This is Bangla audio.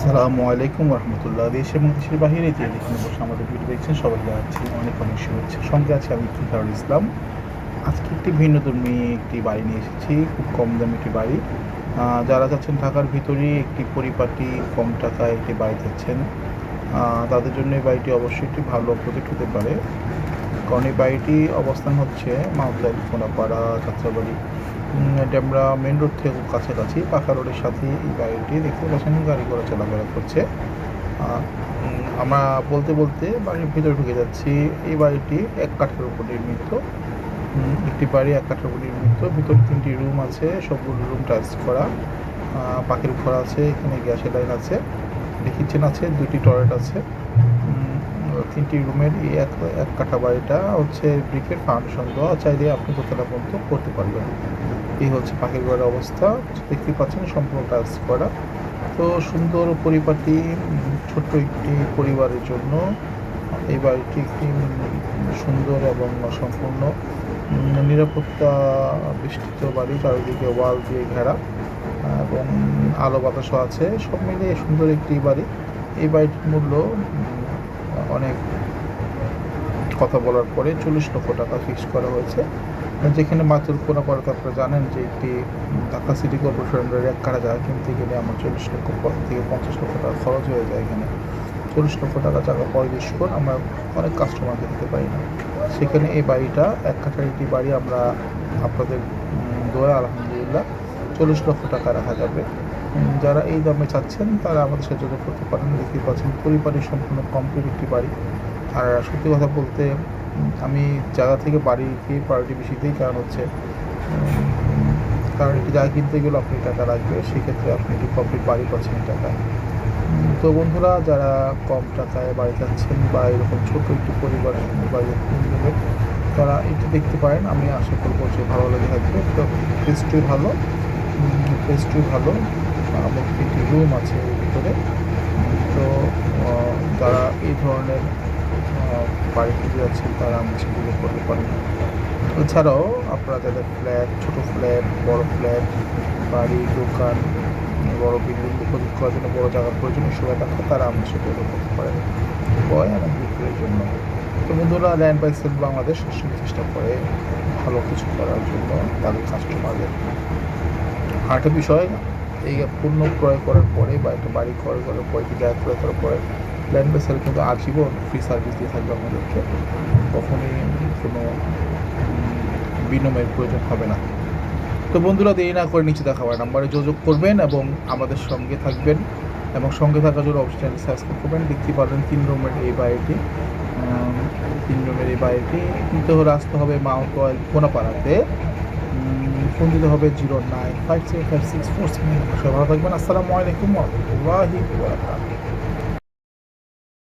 আসসালামু আলাইকুম রহমতুল্লাহ। দেশ এবং দেশের বাহিরে যে যেখানে বসে আমাদের ভিডিও দেখছেন সবাই যাচ্ছি অনেক অনেক শুভেচ্ছা। সঙ্গে আছে আমি তুষারুল ইসলাম। আজকে একটি ভিন্নধর্মী একটি বাড়ি নিয়ে এসেছি, খুব কম দামি একটি বাড়ি। যারা যাচ্ছেন ঢাকার ভিতরে, একটি পরিপাটি কম টাকায় একটি বাড়ি যাচ্ছেন। তাদের জন্য এই বাড়িটি অবশ্যই একটি ভালো প্রজেক্ট হতে পারে। কারণ এই বাড়িটি অবস্থান হচ্ছে মাউতলাইল কোনাপাড়া যাত্রাবাড়ি ডেমরা মেন রোড থেকে কাছাকাছি, পাকা রোডের সাথে এই বাড়িটি দেখতে পাচ্ছেন, গাড়ি ঘোড়া চলাফেরা করছে। আমরা বলতে বলতে বাড়ির ভিতরে ঢুকে যাচ্ছি। এই বাড়িটি এক কাঠের উপর নির্মিত। একটি বাড়ি এক কাঠের উপর নির্মিত। ভিতর তিনটি রুম আছে, সবগুলো রুম টাইলস করা। পাখির ঘর আছে, এখানে গ্যাসের লাইন আছে। কিচেন আছে, দুটি টয়লেট আছে। তিনটি রুমের এই এক এক কাঠা বাড়িটা হচ্ছে ব্রিকের ফাউন্ডেশন দেওয়া, চাইলে আপনি দোতলা পর্যন্ত করতে পারবেন। এই হচ্ছে পাখির ঘরের অবস্থা, দেখতে পাচ্ছেন সম্পূর্ণ টাইলস করা। তো সুন্দর পরিপাটি, ছোট্ট একটি পরিবারের জন্য এই বাড়িটি একটি সুন্দর এবং সম্পূর্ণ নিরাপত্তা বেষ্টিত বাড়ি, চারিদিকে ওয়াল দিয়ে ঘেরা, এবং আলো বাতাসও আছে। সব মিলিয়ে সুন্দর একটি বাড়ি। এই বাড়িটির মূল্য অনেক কথা বলার পরে চল্লিশ লক্ষ টাকা ফিক্স করা হয়েছে। যেখানে মাতুর কোনা পরে আপনারা জানেন যে একটি ঢাকা সিটি কর্পোরেশনের এক জায়গা কিনতে গেলে আমার চল্লিশ লক্ষ প- থেকে পঞ্চাশ লক্ষ টাকা খরচ হয়ে যায় এখানে। চল্লিশ লক্ষ টাকা টাকা পরিবেশ করে, আমরা অনেক কাস্টমারকে দিতে পারি না। সেখানে এই বাড়িটা এক একটি বাড়ি আমরা আপনাদের দোয়া, আলহামদুলিল্লাহ, চল্লিশ লক্ষ টাকা রাখা যাবে। যারা এই দামে চাচ্ছেন, তারা আমাদের সাথে যোগাযোগ করতে পারেন। দেখতে পাচ্ছেন পরিবারের সম্পূর্ণ কমপ্লিট একটি বাড়ি। আর সত্যি কথা বলতে, আমি জায়গা থেকে বাড়িকে প্রায়োরিটি বেশি দিই, কারণ হচ্ছে কারণ একটি জায়গা কিনতে গেলে আপনি টাকা লাগবে সেক্ষেত্রে আপনি একটি কমপ্লিট বাড়ি পাচ্ছেন টাকায়। তো বন্ধুরা, যারা কম টাকায় বাড়ি যাচ্ছেন বা এরকম ছোট একটি পরিবার বাড়ি তারা এটি দেখতে পারেন। আমি আশা করব যে ভালো লেগে থাকবে। তো পেস্ট্রি ভালো পেস্ট্রি ভালো। এবং একটি রুম আছে এর ভিতরে। তো তারা এই ধরনের আহ, বাড়ি কিনতে যাচ্ছেন তারা আমার সেগুলো করতে পারেন। এছাড়াও আপনারা যাদের ফ্ল্যাট ছোট ফ্ল্যাট বড় ফ্ল্যাট বাড়ি দোকান বড় বিল্ডিং উপযোগ করার জন্য বড় জায়গার প্রয়োজনীয় সুবিধা থাকে তারা আমার সাথে যোগাযোগ করতে পারেন। ক্রয় এবং বিক্রয়ের জন্য। তো বন্ধুরা ল্যান্ড বাই সেল বাংলাদেশ সবসময় চেষ্টা করে ভালো কিছু করার জন্য তাদের কাস্টমারদের আরেকটা বিষয় এই পণ্য ক্রয় করার পরে বা একটা বাড়ি ক্রয় করার পরে একটি জায়গা ক্রয় করার পরে ল্যান্ড বাই সেল কিন্তু আজীবন ফ্রি সার্ভিস দিয়ে থাকবে আমাদেরকে। কখনই কোনো বিনিময়ের প্রয়োজন হবে না। তো বন্ধুরা, দেরি না করে নিচে দেখা হয় নাম্বারে যোগাযোগ করবেন এবং আমাদের সঙ্গে থাকবেন এবং সঙ্গে থাকার জন্য অবশ্যই সাবস্ক্রাইব করবেন। দেখতে পারবেন তিন রুমের এই বাড়িটি তিন রুমের এই বাড়িটি নিতে হলে আসতে হবে মাউন্ট অয়েল কোনাপাড়াতে। ফোন দিতে হবে zero nine five seven five six four seven ভালো থাকবেন। আসসালামু আলাইকুম রহমতুল্লাহি